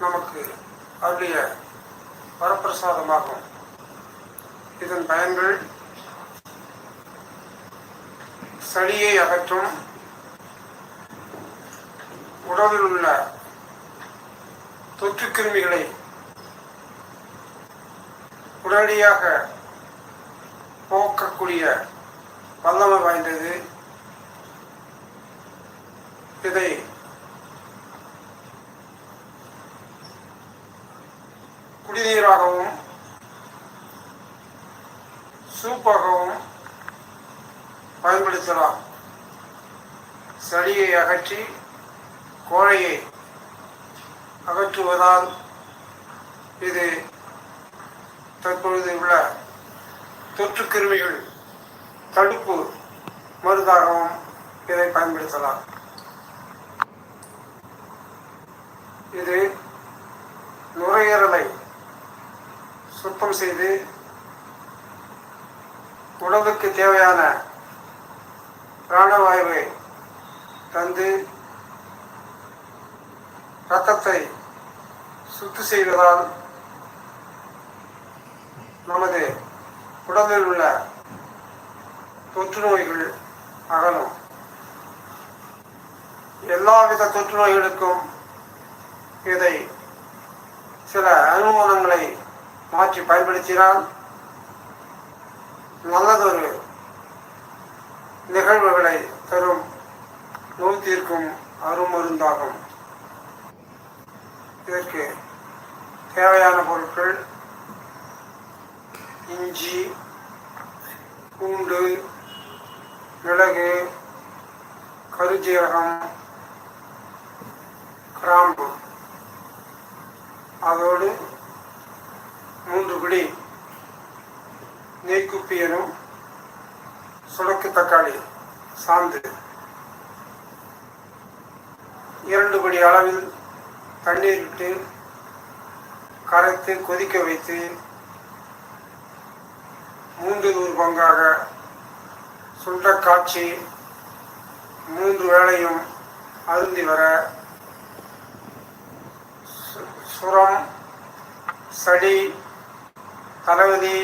நமக்கு அருளிய வரப்பிரசாதமாகும். இதன் பயன்கள் சளியை அகற்றும் உடலில் உள்ள தொற்று கிருமிகளை உடனடியாக போக்கக்கூடிய வல்லமை வாய்ந்தது. இதை குடிநீராகவும் சூப்பாகவும் பயன்படுத்தலாம். சளியை அகற்றி கோழையை அகற்றுவதால் இது தற்பொழுது உள்ள தொற்று கிருமிகள் தடுப்பு மருந்தாகவும் இதை பயன்படுத்தலாம். இது நுரையீரலை சுத்தம் செய்து உடலுக்கு தேவையான பிராணவாயுவை தந்து இரத்தத்தை சுத்து செய்வதால் நமது உடலில் உள்ள தொற்று நோய்கள் அகலும். எல்லாவித தொற்று நோய்களுக்கும் இதை சில அனுமானங்களை மாற்றி பயன்படுத்தினால் நல்லதொரு நிகழ்வுகளை தரும் நோய் தீர்க்கும் அருமருந்தாகும். இதற்கு தேவையான பொருட்கள் இஞ்சி பூண்டு மிளகு கருஜீரகம் கிராம்பு. அதோடு மூன்று பிடி நெய்க்குப்பியனும் சுடக்கு தக்காளி சாந்து. இரண்டு படி அளவில் தண்ணீர் விட்டு கரைத்து கொதிக்க வைத்து மூன்றில் ஒரு பங்காக சுண்ட காய்ச்சி மூன்று வேளையும் அருந்தி வர சுரம் சடி தளபதி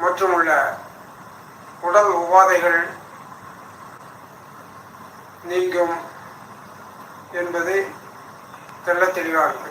மற்றும் உள்ள உடல் உபாதைகள் நீங்கும் என்பது தெள்ளத் தெளிவாகிறது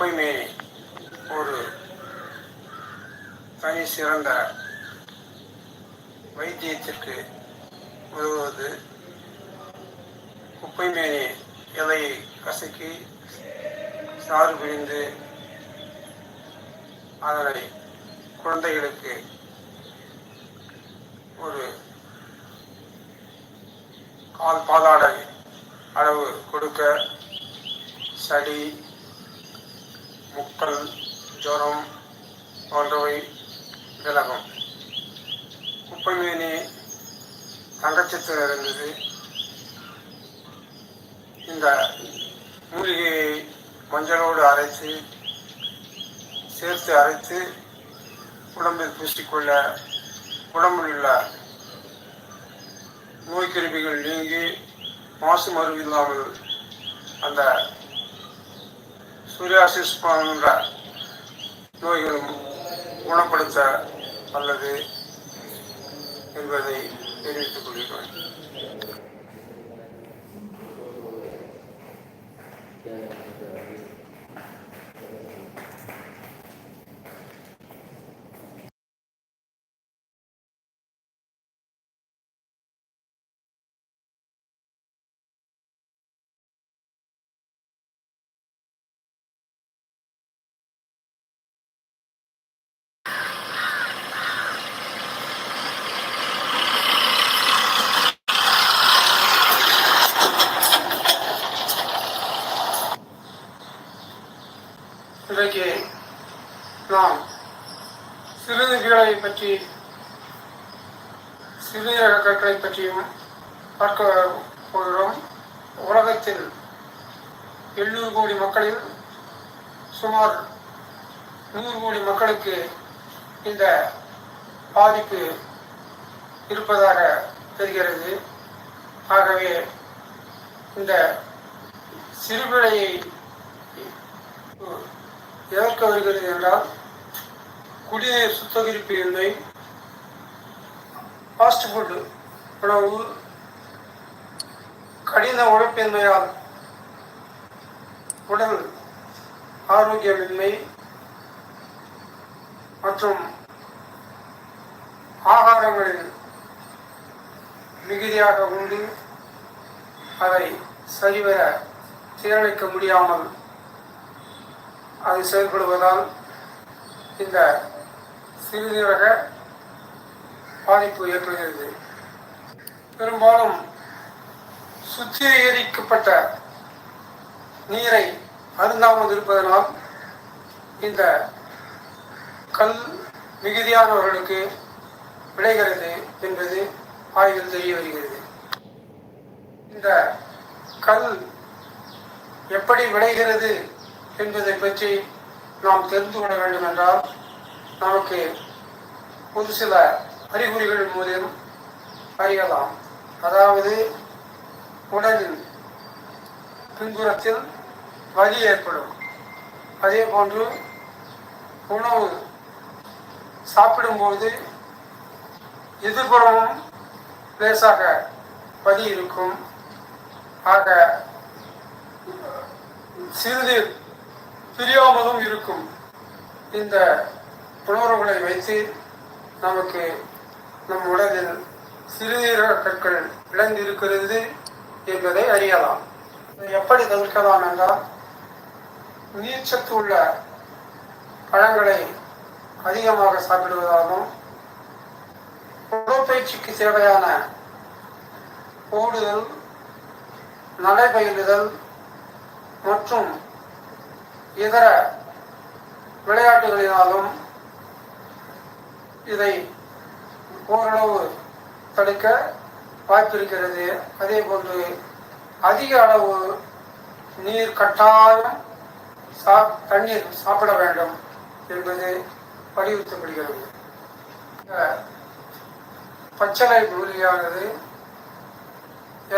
எப்பயுமே ஒரு தனி சிறந்த வைத்தியத்திற்கு உதவுவது குப்பை மேனி இலையை கசக்கி சாறு பிழிந்து அதனை குழந்தைகளுக்கு ஒரு கால் பாலாடை அளவு கொடுக்க சளி முக்கல் ஜுரம் போன்றவை விலகும். குப்பை மீனி தங்கச்சத்து நிறைந்தது இந்த மூலிகையை மஞ்சளோடு அரைத்து சேர்த்து அரைத்து உடம்பில் பூசிக்கொள்ள உடம்பில் உள்ள நோய்க்கிருமிகள் நீங்கி மாசு மருவில்லாமல் அந்த சூரியாசிஸ் போன்ற நோய்களும் குணப்படுத்த அல்லது என்பதை தெரிவித்துக் கொள்கிறேன் பற்றி சிறுநீரக கற்களை பற்றியும் பார்க்க போகிறோம். உலகத்தில் எழுநூறு கோடி மக்களில் சுமார் நூறு கோடி மக்களுக்கு இந்த பாதிப்பு இருப்பதாக தெரிகிறது. ஆகவே இந்த சிறுபிழையை எதிர்க்க வருகிறது என்றால் குடிநீர் சுத்தகரிப்பு எண்ணெய் ஃபாஸ்ட் ஃபுட் உணவு கடின உழைப்பின்மையால் உடல் ஆரோக்கியமின்மை மற்றும் ஆகாரங்களில் மிகுதியாக உண்டு. அதை சரிவர சீரழிக்க முடியாமல் அது செயல்படுவதால் இந்த சிறுநீரக பாதிப்பு ஏற்படுகிறது. பெரும்பாலும் சுத்திகரிக்கப்பட்ட நீரை அருந்தாமல் இருப்பதனால் இந்த கல் மிகுதியானவர்களுக்கு விளைகிறது என்பது ஆய்வில் தெரிய வருகிறது. இந்த கல் எப்படி விளைகிறது என்பதை பற்றி நாம் தெரிந்து கொள்ள வேண்டும் என்றால் நமக்கு ஒரு சில அறிகுறிகள் மூலம் அறியலாம். அதாவது உடலின் பின்புறத்தில் வலி ஏற்படும். அதே போன்று உணவு சாப்பிடும்போது எதிர்புறமும் லேசாக வலி இருக்கும். ஆக சிறிது பிரியாமலும் இருக்கும். இந்த உணர்வுகளை வைத்து நமக்கு நம் உடலில் சிறுநீரக கற்கள் விளைந்திருக்கிறது என்பதை அறியலாம். இதை எப்படி தவிர்க்கலாம் என்றால் நீர்ச்சத்து உள்ள பழங்களை அதிகமாக சாப்பிடுவதாலும் உடற்பயிற்சிக்கு தேவையான ஓடுதல் நடைபயிலுதல் மற்றும் இதர விளையாட்டுகளினாலும் இதை ஓரளவு தடுக்க வாய்ப்பிருக்கிறது. அதே போன்று அதிக அளவு நீர் கட்டாயம் சா தண்ணீர் சாப்பிட வேண்டும் என்பது வலியுறுத்தப்படுகிறது. பச்சளை மூலிகையானது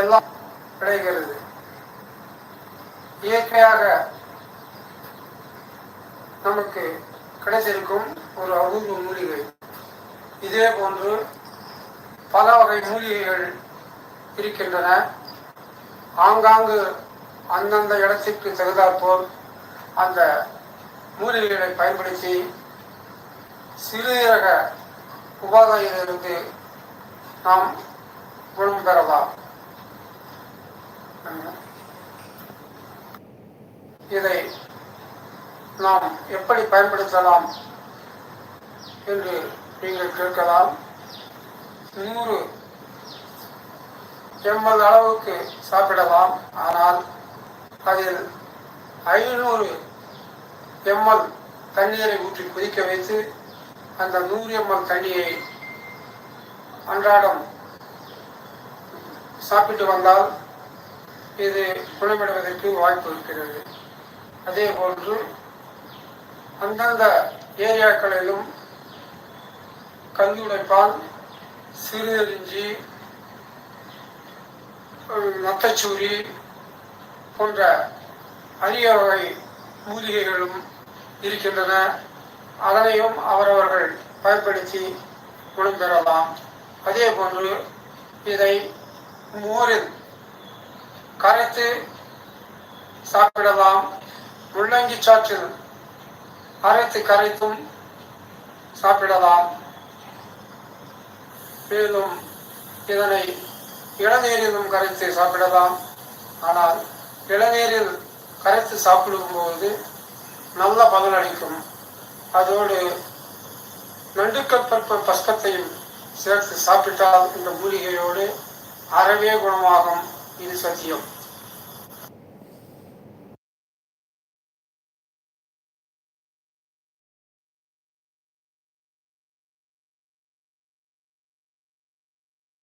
எல்லாம் கிடைக்கிறது இயற்கையாக நமக்கு கிடைத்திருக்கும் ஒரு அபூர்வ மூலிகை. இதே போன்று பல வகை மூலிகைகள் இருக்கின்றன. ஆங்காங்கு அந்தந்த இடத்திற்கு தகுந்தாற்போல் அந்த மூலிகைகளை பயன்படுத்தி சிறுநீரக உபாதையிலிருந்து நாம் குணம் பெறலாம். இதை நாம் எப்படி பயன்படுத்தலாம் என்று நீங்கள் கேட்கலாம். நூறு எண்பது அளவுக்கு சாப்பிடலாம். ஆனால் அதில் ஐநூறு எம்எல் தண்ணீரை ஊற்றி கொதிக்க வைத்து அந்த நூறு எம்எல் தண்ணியை அன்றாடம் சாப்பிட்டு வந்தால் இது குணமடைவதற்கு வாய்ப்பு இருக்கிறது. அதே போன்று அந்தந்த ஏரியாக்களிலும் கல்லுடைப்பால் சிறுநெறிஞ்சி நத்தச்சூரி போன்ற அரிய வகை மூலிகைகளும் இருக்கின்றன. அதனையும் அவரவர்கள் பயன்படுத்தி குணம் பெறலாம். அதே போன்று இதை மோரில் கரைத்து சாப்பிடலாம். முள்ளங்கி சாற்றில் அரைத்து கரைத்தும் சாப்பிடலாம். மேலும் இதனை இளநீரிலும் கரைத்து சாப்பிடலாம். ஆனால் இளநீரில் கரைத்து சாப்பிடும்போது நல்ல பலனளிக்கும் அதோடு நண்டுக்கப்பற்ப பஸ்கத்தையும் சேர்த்து சாப்பிட்டால் இந்த மூலிகையோடு அறவே குணமாகும். இது சத்தியம்.